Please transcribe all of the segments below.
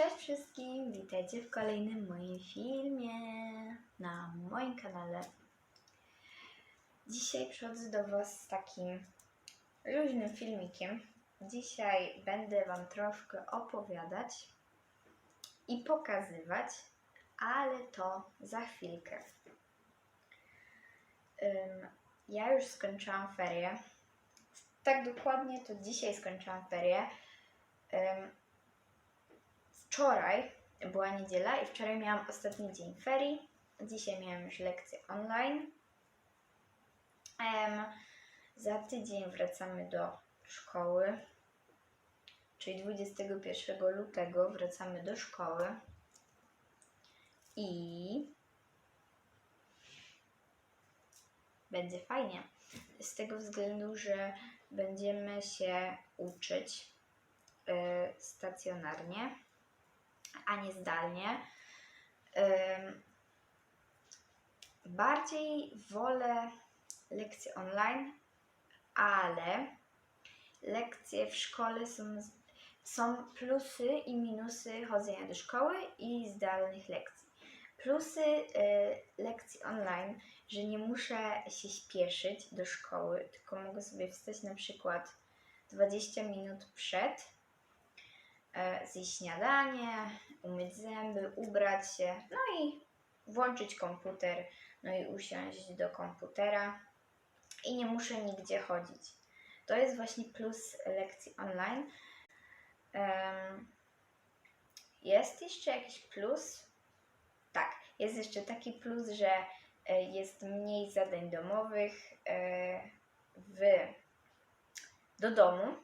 Cześć wszystkim, witajcie w kolejnym moim filmie na moim kanale. Dzisiaj przychodzę do Was z takim luźnym filmikiem. Dzisiaj będę Wam troszkę opowiadać i pokazywać, ale to za chwilkę. Ja już skończyłam ferie. Tak dokładnie to dzisiaj skończyłam ferie. Wczoraj była niedziela i wczoraj miałam ostatni dzień ferii. Dzisiaj miałam już lekcję online. Em, za tydzień wracamy do szkoły, czyli 21 lutego wracamy do szkoły. I będzie fajnie. Z tego względu, że będziemy się uczyć y, stacjonarnie a nie zdalnie. Bardziej wolę lekcje online, ale lekcje w szkole są, są plusy i minusy chodzenia do szkoły i zdalnych lekcji. Plusy y, lekcji online, że nie muszę się śpieszyć do szkoły, tylko mogę sobie wstać na przykład 20 minut przed zjeść śniadanie, umyć zęby, ubrać się, no i włączyć komputer, no i usiąść do komputera i nie muszę nigdzie chodzić. To jest właśnie plus lekcji online. Jest jeszcze jakiś plus? Tak, jest jeszcze taki plus, że e, jest mniej zadań domowych e, w, do domu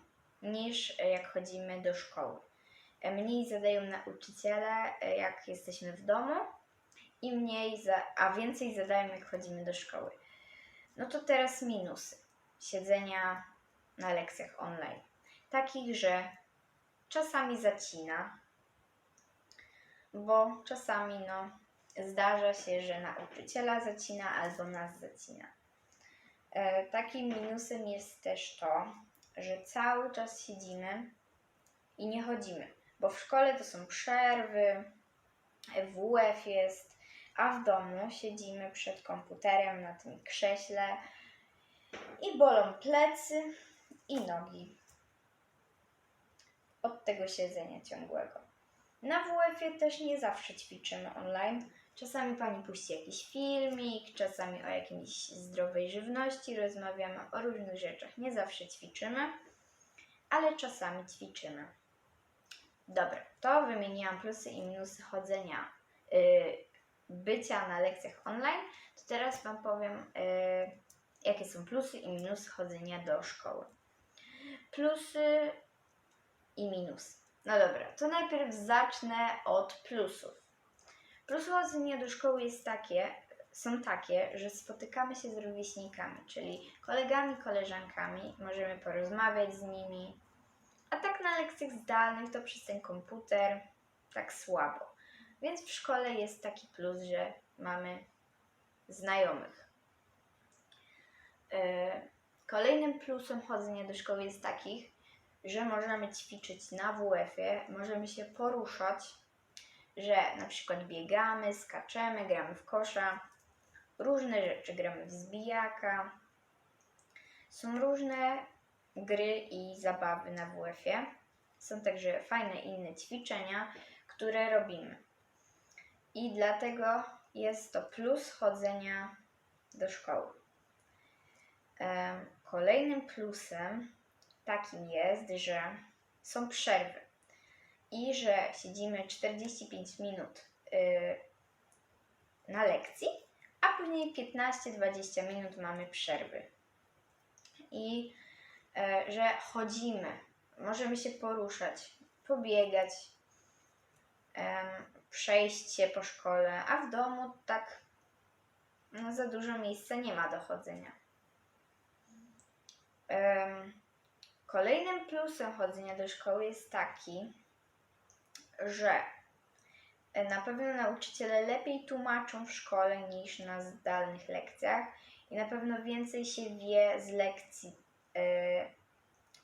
niż e, jak chodzimy do szkoły. E, Mniej zadają nauczyciele, e, jak jesteśmy w domu, i mniej, za, a więcej zadają, jak chodzimy do szkoły. No to teraz minusy siedzenia na lekcjach online. Takich, że czasami zacina, bo czasami no, zdarza się, że nauczyciela zacina albo nas zacina. E, takim minusem jest też to, że cały czas siedzimy i nie chodzimy, bo w szkole to są przerwy, WF jest, a w domu siedzimy przed komputerem na tym krześle i bolą plecy i nogi od tego siedzenia ciągłego. Na WF-ie też nie zawsze ćwiczymy online. Czasami pani puści jakiś filmik, czasami o jakiejś zdrowej żywności, rozmawiamy o różnych rzeczach. Nie zawsze ćwiczymy, ale czasami ćwiczymy. Dobra, to wymieniłam plusy i minusy chodzenia, y, bycia na lekcjach online. To teraz Wam powiem, y, jakie są plusy i minusy chodzenia do szkoły. Plusy i minusy. No dobra, to najpierw zacznę od plusów. Plusy chodzenia do szkoły jest takie, są takie, że spotykamy się z rówieśnikami, czyli kolegami, koleżankami, możemy porozmawiać z nimi, na lekcjach zdalnych to przez ten komputer tak słabo. Więc w szkole jest taki plus, że mamy znajomych. E, Kolejnym plusem chodzenia do szkoły jest takich, że możemy ćwiczyć na WF-ie, możemy się poruszać, że na przykład biegamy, skaczemy, gramy w kosza, różne rzeczy, gramy w zbijaka. Są różne gry i zabawy na WF-ie. Są także fajne inne ćwiczenia, które robimy. I dlatego jest to plus chodzenia do szkoły. Kolejnym plusem takim jest, że są przerwy i że siedzimy 45 minut y, na lekcji, a później 15-20 minut mamy przerwy. I e, że chodzimy, możemy się poruszać, pobiegać, przejść się po szkole, a w domu tak no, za dużo miejsca nie ma do chodzenia. Kolejnym plusem chodzenia do szkoły jest taki, że na pewno nauczyciele lepiej tłumaczą w szkole niż na zdalnych lekcjach i na pewno więcej się wie z lekcji e,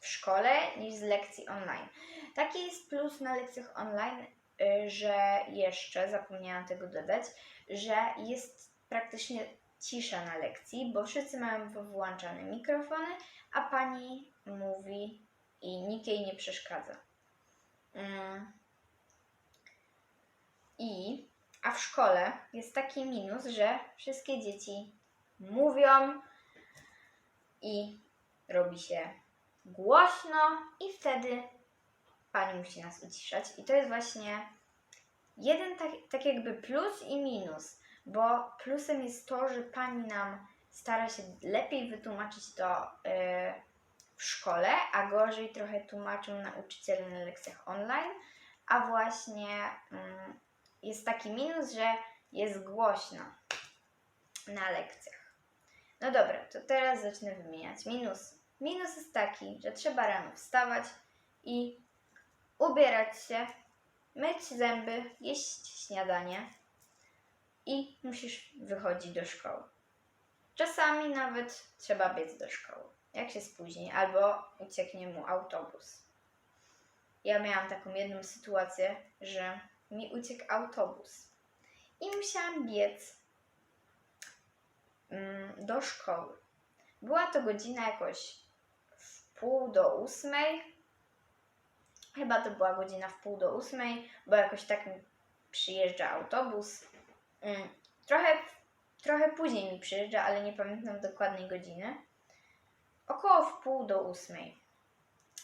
w szkole niż z lekcji online. Taki jest plus na lekcjach online, y, że jeszcze, zapomniałam tego dodać, że jest praktycznie cisza na lekcji, bo wszyscy mają włączane mikrofony, a pani mówi i nikt jej nie przeszkadza. Mm. I, a w szkole jest taki minus, że wszystkie dzieci mówią i robi się głośno i wtedy pani musi nas uciszać. I to jest właśnie jeden tak, tak jakby plus i minus, bo plusem jest to, że pani nam stara się lepiej wytłumaczyć to yy, w szkole, a gorzej trochę tłumaczą nauczyciele na lekcjach online, a właśnie mm, jest taki minus, że jest głośno na lekcjach. No dobra, to teraz zacznę wymieniać minusy. Minus jest taki, że trzeba rano wstawać i ubierać się, myć zęby, jeść śniadanie i musisz wychodzić do szkoły. Czasami nawet trzeba biec do szkoły, jak się spóźni, albo ucieknie mu autobus. Ja miałam taką jedną sytuację, że mi uciekł autobus i musiałam biec mm, do szkoły. Była to godzina jakoś pół do ósmej. Chyba to była godzina w pół do ósmej, bo jakoś tak mi przyjeżdża autobus. Mm, Trochę, trochę później mi przyjeżdża, ale nie pamiętam dokładnej godziny. Około w pół do ósmej.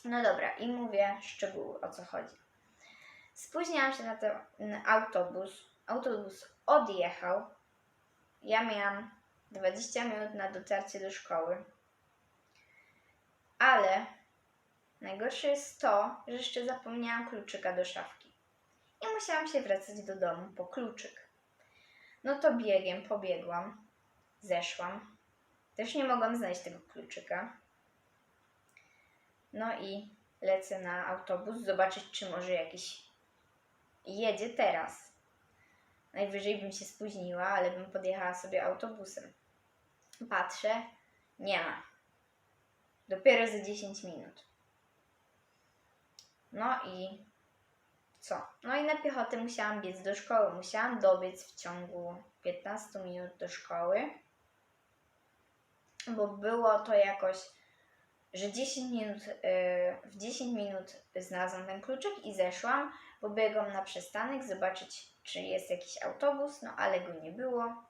No dobra, i mówię szczegóły o co chodzi. Spóźniałam się na ten autobus. Autobus odjechał. Ja miałam 20 minut na dotarcie do szkoły. Ale najgorsze jest to, że jeszcze zapomniałam kluczyka do szafki. I musiałam się wracać do domu po kluczyk. No to biegiem pobiegłam, zeszłam. Też nie mogłam znaleźć tego kluczyka. No i lecę na autobus, zobaczyć, czy może jakiś jedzie teraz. Najwyżej bym się spóźniła, ale bym podjechała sobie autobusem. Patrzę, nie ma. Dopiero za 10 minut. No i co? No i na piechotę musiałam biec do szkoły. Musiałam dobiec w ciągu 15 minut do szkoły, bo było to jakoś, że 10 minut, yy, w 10 minut znalazłam ten kluczyk i zeszłam, bo biegłam na przystanek zobaczyć, czy jest jakiś autobus, no ale go nie było.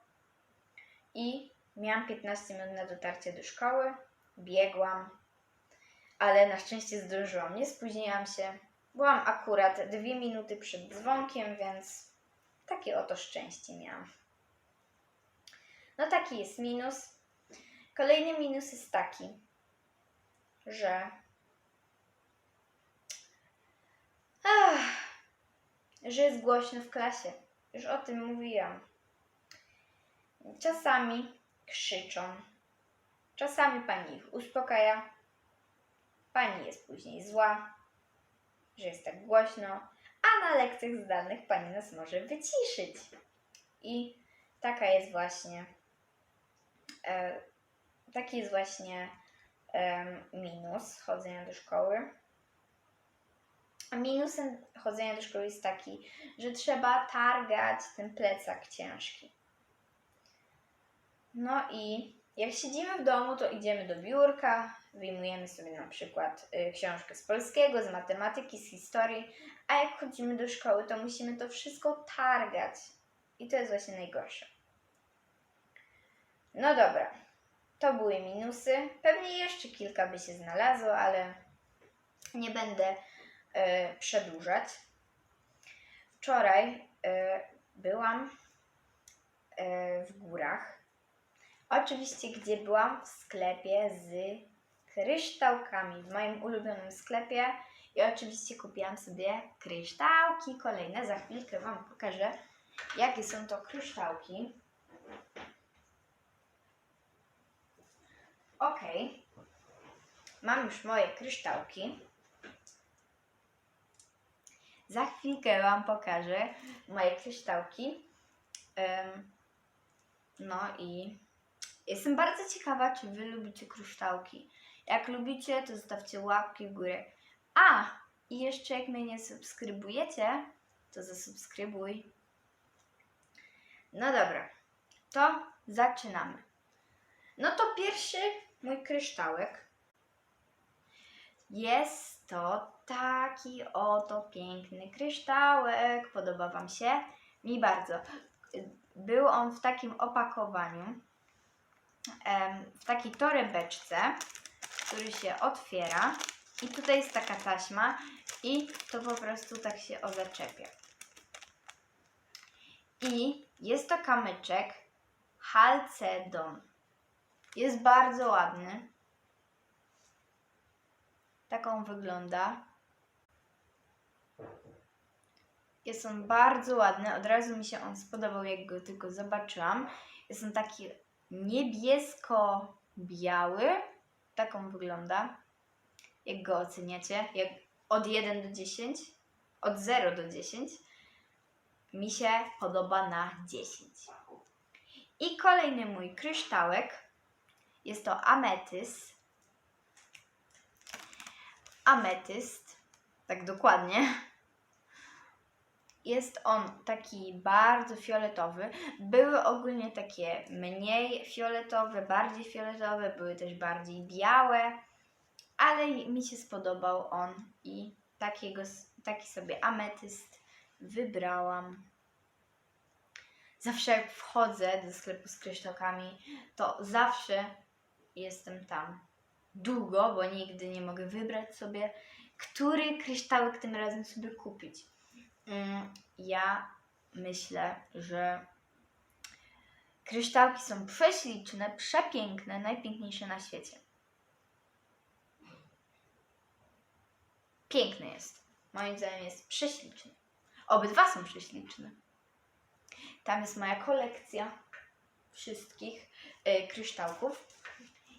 I miałam 15 minut na dotarcie do szkoły, biegłam, ale na szczęście zdążyłam, nie spóźniłam się. Byłam akurat dwie minuty przed dzwonkiem, więc takie oto szczęście miałam. No taki jest minus. Kolejny minus jest taki, że Ach, że jest głośno w klasie. Już o tym mówiłam. Czasami krzyczą. Czasami pani ich uspokaja. Pani jest później zła, że jest tak głośno, a na lekcjach zdalnych pani nas może wyciszyć. I taka jest właśnie, e, taki jest właśnie em, minus chodzenia do szkoły. A minusem chodzenia do szkoły jest taki, że trzeba targać ten plecak ciężki. No i jak siedzimy w domu, to idziemy do biurka, wyjmujemy sobie na przykład y, książkę z polskiego, z matematyki, z historii, a jak chodzimy do szkoły, to musimy to wszystko targać. I to jest właśnie najgorsze. No dobra, to były minusy. Pewnie jeszcze kilka by się znalazło, ale nie będę e, przedłużać. Wczoraj e, byłam w górach. Oczywiście, gdzie byłam? W sklepie z kryształkami, w moim ulubionym sklepie. I oczywiście kupiłam sobie kryształki kolejne. Za chwilkę Wam pokażę, jakie są to kryształki. Ok, mam już moje kryształki. Za chwilkę Wam pokażę moje kryształki. Em, no i jestem bardzo ciekawa, czy Wy lubicie kryształki. Jak lubicie, to zostawcie łapki w górę. A, i jeszcze jak mnie nie subskrybujecie, to zasubskrybuj. No dobra, to zaczynamy. No to pierwszy mój kryształek. Jest to taki oto piękny kryształek. Podoba Wam się? Mi bardzo. Był on w takim opakowaniu, w takiej torebeczce, który się otwiera. I tutaj jest taka taśma i to po prostu tak się o zaczepia. I jest to kamyczek Halcedon. Jest bardzo ładny. Taką wygląda. Jest on bardzo ładny. Od razu mi się on spodobał, jak go tylko zobaczyłam. Jest on taki niebiesko-biały. Taką wygląda. Jak go oceniacie? Jak od 1 do 10? Od 0 do 10? Mi się podoba na 10. I kolejny mój kryształek jest to ametys. Ametyst, tak dokładnie. Jest on taki bardzo fioletowy. Były ogólnie takie mniej fioletowe, bardziej fioletowe, były też bardziej białe, ale mi się spodobał on i takiego, taki sobie ametyst wybrałam. Zawsze jak wchodzę do sklepu z kryształkami, to zawsze jestem tam długo, bo nigdy nie mogę wybrać sobie, który kryształek tym razem sobie kupić. Mm, Ja myślę, że kryształki są prześliczne, przepiękne, najpiękniejsze na świecie. Piękny jest. Moim zdaniem jest prześliczny. Obydwa są prześliczne. Tam jest moja kolekcja wszystkich y, kryształków.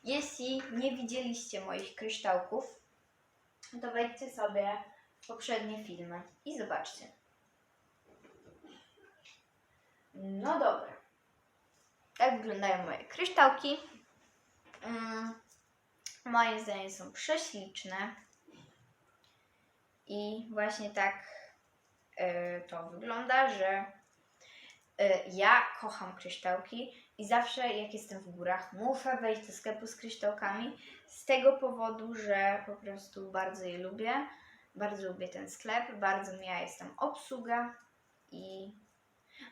Jeśli nie widzieliście moich kryształków, to wejdźcie sobie w poprzednie filmy i zobaczcie. No dobra. Tak wyglądają moje kryształki. Mm, moje zdaniem są prześliczne. I właśnie tak y, to wygląda, że y, ja kocham kryształki i zawsze jak jestem w górach, muszę wejść do sklepu z kryształkami z tego powodu, że po prostu bardzo je lubię. Bardzo lubię ten sklep, bardzo miła jest tam obsługa i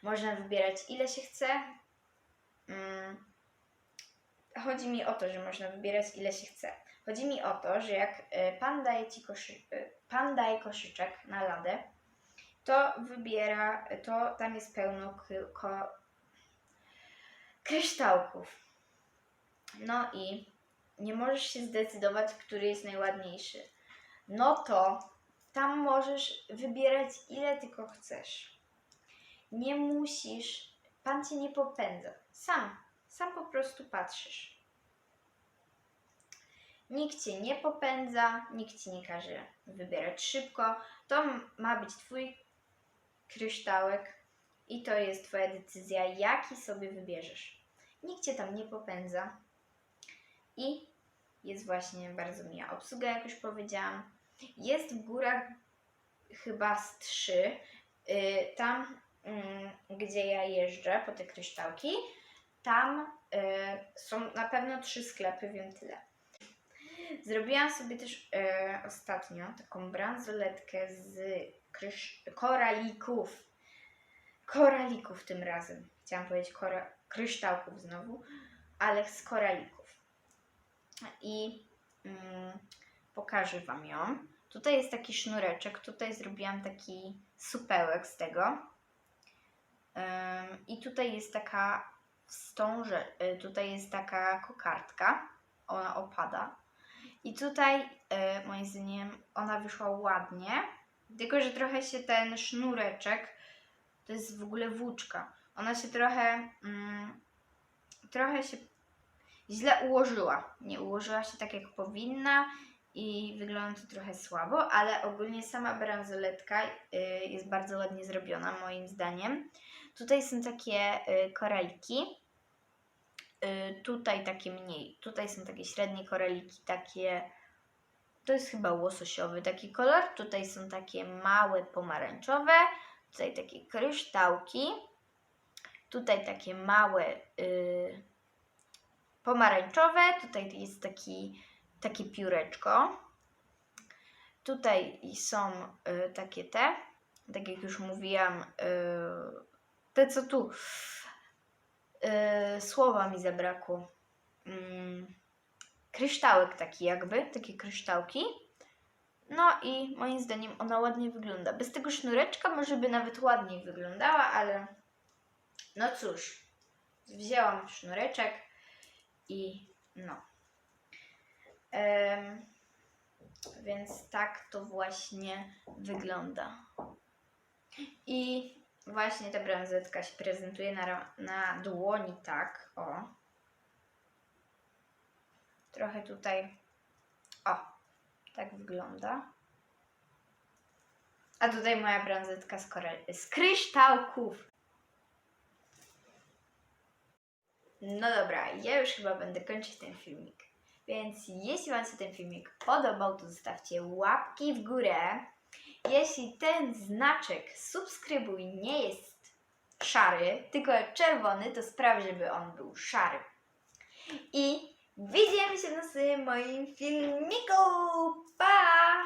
można wybierać ile się chce. Mm. Chodzi mi o to, że można wybierać ile się chce. Chodzi mi o to, że jak y, pan daje ci koszy, y, pan daje koszyczek na ladę, to wybiera, to tam jest pełno ko, kryształków. No i nie możesz się zdecydować, który jest najładniejszy. No to tam możesz wybierać ile tylko chcesz. Nie musisz, pan cię nie popędza. Sam, sam po prostu patrzysz. Nikt cię nie popędza, nikt ci nie każe wybierać szybko. To ma być twój kryształek i to jest twoja decyzja, jaki sobie wybierzesz. Nikt cię tam nie popędza. I jest właśnie bardzo miła obsługa, jak już powiedziałam. Jest w górach chyba z trzy. Y, tam, gdzie ja jeżdżę po te kryształki, tam y, są na pewno trzy sklepy, wiem tyle. Zrobiłam sobie też e, ostatnio taką bransoletkę z krysz- koralików. Koralików tym razem. Chciałam powiedzieć kora- kryształków znowu, ale z koralików. I mm, pokażę Wam ją. Tutaj jest taki sznureczek, tutaj zrobiłam taki supełek z tego. I tutaj jest taka wstąże, y, tutaj jest taka kokardka, ona opada. I tutaj, y, moim zdaniem, ona wyszła ładnie, tylko że trochę się ten sznureczek, to jest w ogóle włóczka, ona się trochę, mm, trochę się źle ułożyła. Nie ułożyła się tak, jak powinna i wygląda to trochę słabo, ale ogólnie sama bransoletka y, jest bardzo ładnie zrobiona, moim zdaniem. Tutaj są takie y, koraliki. Y, tutaj takie mniej. Tutaj są takie średnie koraliki, takie. To jest chyba łososiowy taki kolor. Tutaj są takie małe pomarańczowe. Tutaj takie kryształki. Tutaj takie małe y, pomarańczowe. Tutaj jest taki, takie pióreczko. Tutaj są y, takie te, tak jak już mówiłam, y, te co tu. Y, słowa mi zabrakło. Mm, kryształek taki jakby, takie kryształki. No i moim zdaniem ona ładnie wygląda. Bez tego sznureczka może by nawet ładniej wyglądała, ale no cóż, wzięłam sznureczek i no. Więc tak to właśnie wygląda. I właśnie ta bransoletka się prezentuje na, na dłoni tak, o. Trochę tutaj, o, tak wygląda. A tutaj moja bransoletka z, z kryształków. No dobra, ja już chyba będę kończyć ten filmik. Więc jeśli Wam się ten filmik podobał, to zostawcie łapki w górę. Jeśli ten znaczek subskrybuj nie jest szary, tylko czerwony, to spraw, żeby on był szary. I widzimy się w następnym moim filmiku. Pa!